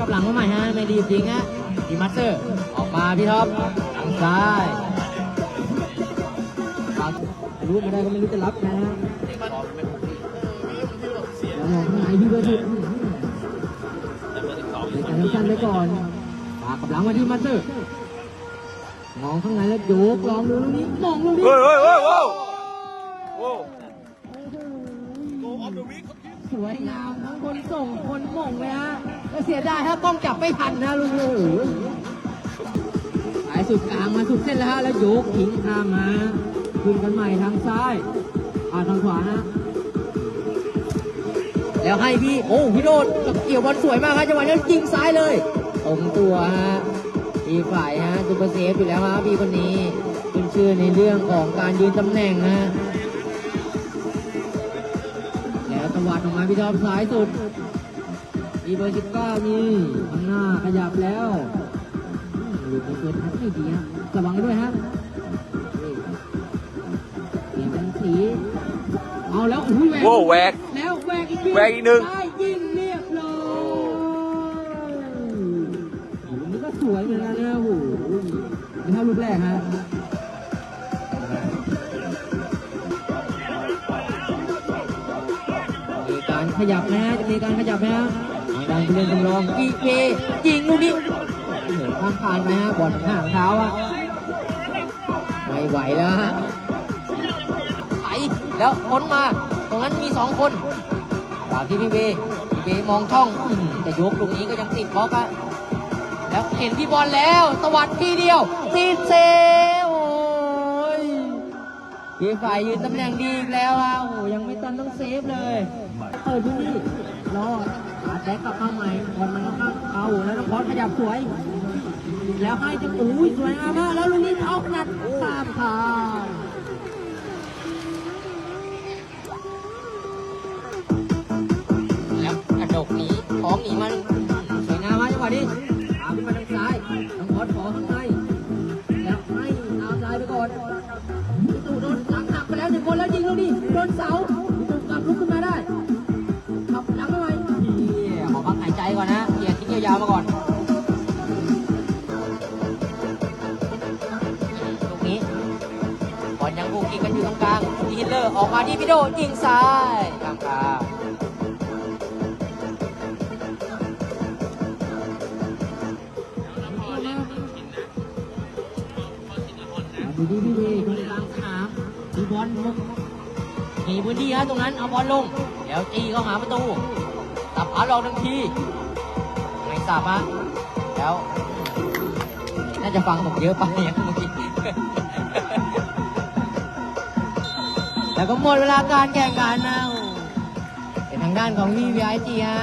ตกลับหลังมาใหม่ฮะไม่รีบจริงฮะดีมัสเตอร์ออกมาพี่ท็อปทางซ้ายฟังรู้ไม่ได้ก็ไม่รู้จะรับนะฮะแล้วมองข้างในพี่เบอร์สุดในการทำสั้นไปก่อนปากกับหลังมาที่มัสเตอร์มองข้างในแล้วโยกลองดูลูกนี้มองลูกนี้เฮ้ยเฮ้ยเฮ้ยโว้วโว้สวยงามทั้งคนส่งคนมงเลยฮะแล้ว เสียดายฮะกล้องจับไม่ทันนะลุงโอ้โหสายสุดกลางมาสุดเส้นแล้วฮะแล้วโยกทิ้งข้ามมาขึ้นกันใหม่ทางซ้ายอ่าทางขวานะ แล้วให้พี่โอ้พี่โรดเกี่ยวบอลสวยมากครับจังหวะนี้ยิงซ้ายเลยตรงตัวฮะทีฝ่ายฮะซูเปอร์เซฟอยู่แล้วฮะพี่คนนี้ขึ้นชื่อในเรื่องของการยืนตำแหน่งนะแล้วตวัดออกมาพี่ท็อปซ้ายสุด มีเบอร์สิบเก้านี่ข้างหน้าขยับแล้วลูกนี้เกิดทัดไม่ดีฮะระวังด้วยฮะเปลี่ยนเป็นสี เอาแล้วอุ้ยแหวกโว้แหวกแล้วแหวกอีกทีแหวกอีกหนึ่งได้ยิงเรียบร้อยลูกนี้ก็สวยเหมือนกันนะโอ้โหไม่เท่าลูกแรกฮะมีการขยับนะฮะจะมีการขยับนะฮะทาง การผู้เล่นจำลองอีเอยิงลูกนี้เหนือข้ามผ่านไปฮะบอลห่างเท้าอะไม่ไหวแล้วฮะไถแล้วพ้นมา ตรงนั้นมีสองคนฝาที่พี่เบพี่เบมองช่องแต่ยกลูกนี้ก็ยังติดบล็อกอะแล้วเห็นพี่บอลแล้วตวัดทีเดียวติดเซ พี่ฝ่ายยืนตำแหน่งดีอีกแล้วอะโอ้โหยังไม่ตันต้องเซฟเลยเปิดที่นี่รออาแจ็คกลับมาใหม่บอลมันก็เข้าเอาแล้วน้องพอสขยับสวย แล้วให้จะโอ้ยสวยงามมากแล้วลูกนี้เอาขนาดข้ามคาแล้วกระดกนี้ของหนีมันาวมาก่อนลูกนี้บอลยังกูกิกันอยู่ตรงกลางทีฮิตเลอร์ออกมาที่พี่โดยิงซ้ายกลางกลางดูดีพี่เวตรงกลางสนามมีบอลลงมีพื้นที่ฮะตรงนั้นเอาบอลลง แล้วจีเข้าหาประตูตับขาหลอกหนึ่งที สาบฮะแล้ว น่าจะฟังผมเยอะไปอย่างเมื่อกี้แล้วก็หมดเวลาการแข่งขันนะเป็นทางด้านของวีวีไอจีฮะ